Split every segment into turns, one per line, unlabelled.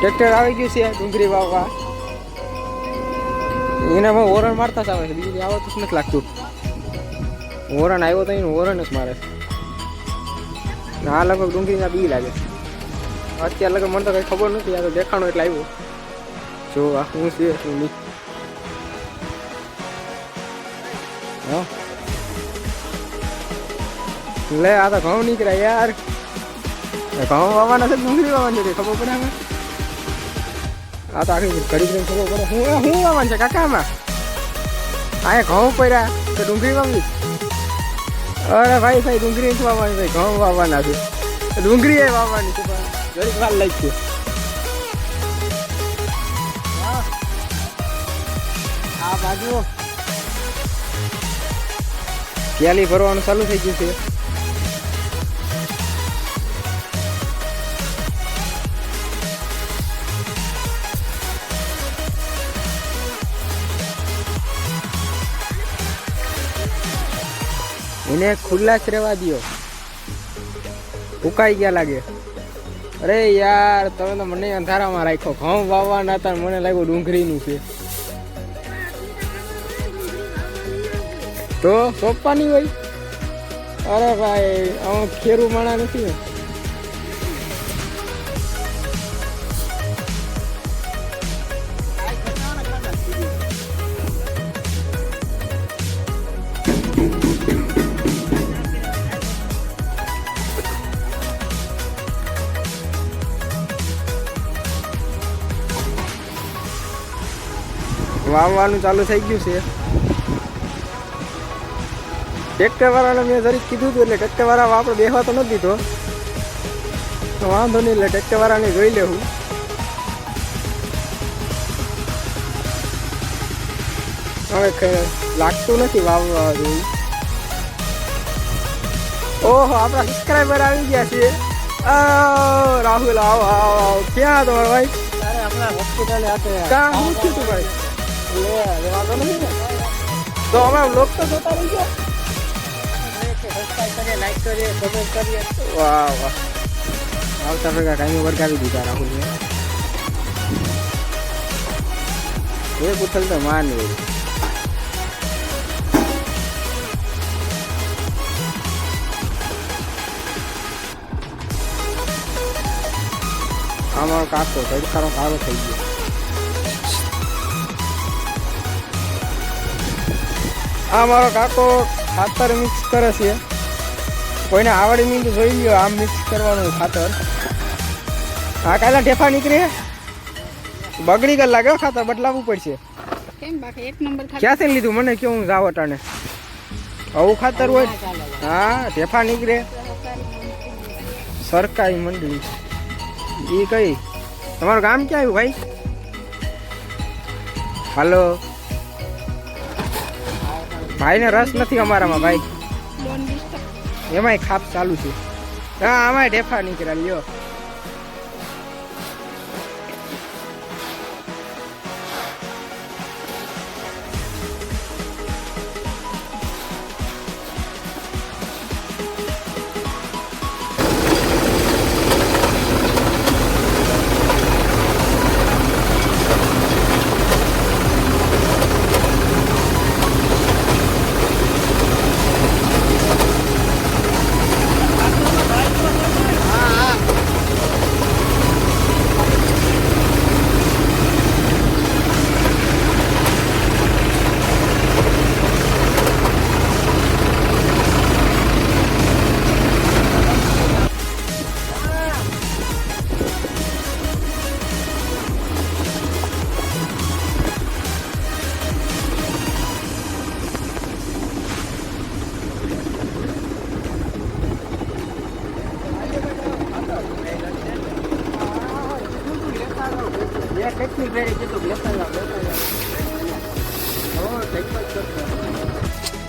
Tractor આવી ગયું છે, ડુંગળી વાવવા. એનામાં ઓરણ મારતા જ આવે છે, બીજું આવતું જ નથી લાગતું. ઓરણ આવ્યો તો એનું ઓરણ જ મારે ને આ લગભગ ડુંગળીના બી લાગે અત્યારે લગભગ મને તો કંઈ ખબર નથી, આ તો દેખાણો એટલે આવ્યો. જો, આ શું છે, શું નહીં. હા. લે, આ તો ઘઉં નીકળ્યા યાર. ઘઉં વાવવાના છે ડુંગળી વાવવાની છે, ખબર પડે આમાં? આ તો આખી ઘડી ઘડી ખબર પડે. હું હું વાવવાનું છે, કાકા આમાં? આ ઘઉં પડ્યા કે ડુંગળી વાવવી? અરે ભાઈ ભાઈ, ડુંગળી નથી વાવવાની, ભાઈ, ઘઉં વાવવાના છે. ડુંગળી એ વાવવાની છે ઘડીક વાર લઈ છે આ બાજુ પ્યાલી ભરવાનું ચાલુ થઈ ગયું છે. એને ખુલ્લા જ રહેવા દ્યો. ઉકાઈ ગયા લાગે. અરે યાર, તમે તો મને અંધારામાં રાખ્યો. ઘઉં વાવવાના હતા મને લાગ્યું ડુંગળીનું છે. તો સોંપવાની હોય? અરે ભાઈ, આમાં ખેરું માણા નથી ને. વાવવાનું ચાલુ થઈ ગયું છે. ટ્રેક્ટર વાળાને મેં જરીક કીધું હતું એટલે ટ્રેક્ટર વાળા આપણે બેહવા તો નથી દીધો. તો વાંધો નહીં એટલે ટ્રેક્ટર વાળાને જોઈ લેવું. હવે લાગતું નથી વાવવા જેવું. ઓહો આપણા સબસ્ક્રાઈબર આવી ગયા છે. રાહુલ આવો આવો આવો. ક્યાં તમારો ભાઈ?
હોસ્પિટલે હતો.
કાં થયું તું ભાઈ? તો અમે બ્લોગ તો જોતા રહી ગયા
સબસ્ક્રાઇબ કરીએ, લાઈક કરીએ, કમેન્ટ કરીએ.
વાહ વાહ. આવતા ભેગા દીધા રાહુલ એ પૂછલ તો માન હોય. આમાં કાકો તડકાનો કાળો થઈ ગયો. આ મારો કાકો ખાતર મિક્સ કરે છે. કોઈને આવડી નહીં તો જોઈ લ્યો આમ મિક્સ કરવાનું ખાતર. હા કાલે ઠેફા નીકળે બગડી ગયેલા લાગે ખાતર બદલાવવું પડશે. ક્યાંથી લીધું? મને કેવું જાવ અટાણે આવું ખાતર હોય? હા ઠેફા નીકળે. સરકારી મંડળી. એ કઈ? તમારું ગામ ક્યાં આવ્યું ભાઈ? હાલો. ભાઈને રસ નથી અમારામાં ભાઈ. એમાંય ખાપ ચાલુ છે. હા આમાંય ઢેફા નીકળ્યા લ્યો.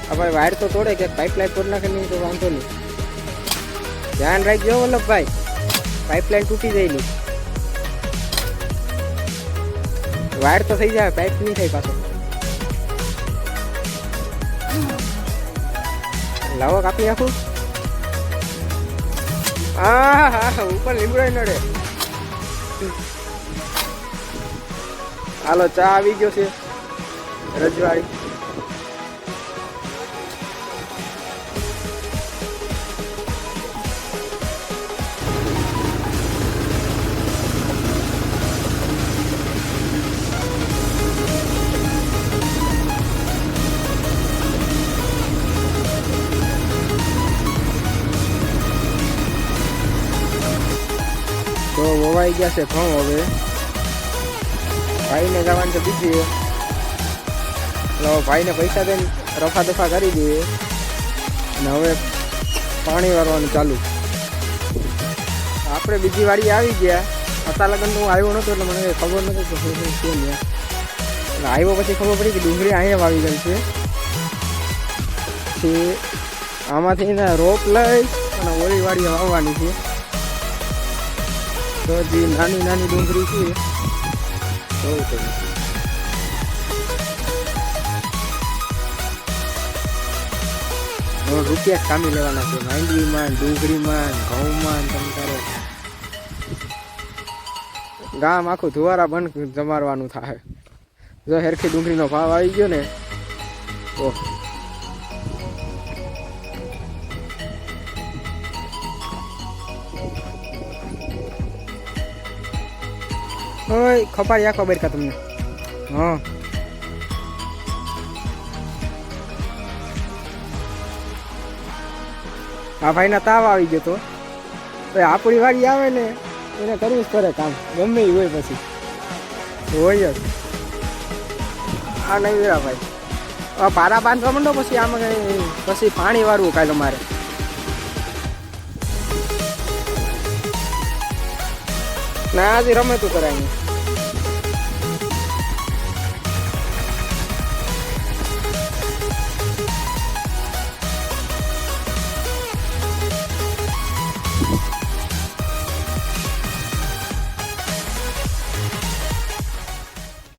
આ ભાઈ વાયર તો તોડે કે પાઇપલાઇન તોડ નાખે નહીં તો વાંધો નહીં. ધ્યાન રાખજો, વલ્લભભાઈ. પાઇપલાઇન તૂટી ગયેલી. વાયર તો થઈ જાય પાઇપ નહીં થાય પાછો. લાવો, કાપી નાખું. હા હા ઉપર લીમડો નડે. હાલો ચા આવી ગયો છે. રજવાડી. તો વવાઈ ગયા છે ઘઉં હવે. ભાઈને જવાનું તો બીજી એટલે ભાઈને પૈસા દઈને રફા દફા કરી દઈએ. અને હવે પાણી વાળવાનું ચાલુ. આપણે બીજી વાડી આવી ગયા. હતા લગન તો હું આવ્યો નહોતો એટલે મને ખબર નહોતી કે શું શું છે એટલે આવ્યો પછી ખબર પડી કે ડુંગળી અહીંયા વાવી ગઈ છે. પછી આમાંથી ને રોપ લઈ અને ઓળી વાડી વાવવાની છે. તો જે નાની નાની ડુંગળી છે જોવું તો રૂપિયા કામી લેવાના છે. માંડવીમાં, ડુંગળીમાં, ઘઉંમાં ને તમ તારે. ગામ આખું ધુવારા બંધ જમારવાનું થાય. જો હેરખી ડુંગળીનો ભાવ આવી ગયો ને, ઓહ. ઓય, ખપાડી આખો બેરકા તમને. હા. આ ભાઈના તાવ આવી ગયો તો. આપણી વાડી આવે ને, એને કરવું જ પડે કામ. ગમે એ હોય પછી. હોય જ. આ નહીં ભાઈ પારા બાંધવા માંડો પછી આમાં કંઈ, પછી પાણી વાળવું કાલે મારે. ના આજે રમે તું કરાય